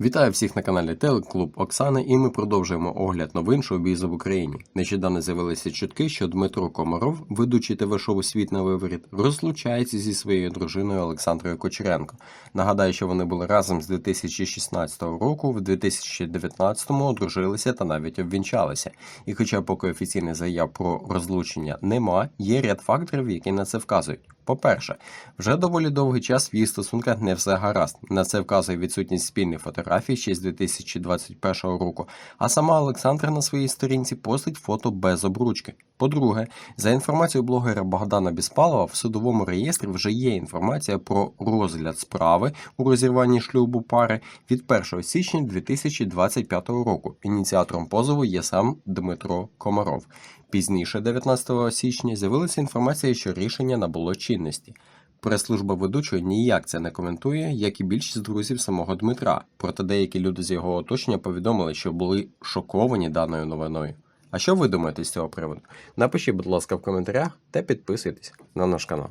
Вітаю всіх на каналі Телеклуб Оксани, і ми продовжуємо огляд новин шоу-бізу в Україні. Нещодавно з'явилися чутки, що Дмитро Комаров, ведучий ТВ-шоу Світ на виворіт, розлучається зі своєю дружиною Олександрою Кочеренко. Нагадаю, що вони були разом з 2016 року, в 2019-му одружилися та навіть обвінчалися. І хоча поки офіційних заяв про розлучення нема, є ряд факторів, які на це вказують. По-перше, вже доволі довгий час в її стосунках не все гаразд. На це вказує відсутність спільних фотографій ще з 2021 року. А сама Олександра на своїй сторінці постить фото без обручки. По-друге, за інформацією блогера Богдана Біспалова, в судовому реєстрі вже є інформація про розгляд справи у розірванні шлюбу пари від 1 січня 2025 року. Ініціатором позову є сам Дмитро Комаров. Пізніше, 19 січня, з'явилася інформація, що рішення набуло чинності. Прес-служба ведучої ніяк це не коментує, як і більшість друзів самого Дмитра. Проте деякі люди з його оточення повідомили, що були шоковані даною новиною. А що ви думаєте з цього приводу? Напишіть, будь ласка, в коментарях та підписуйтесь на наш канал.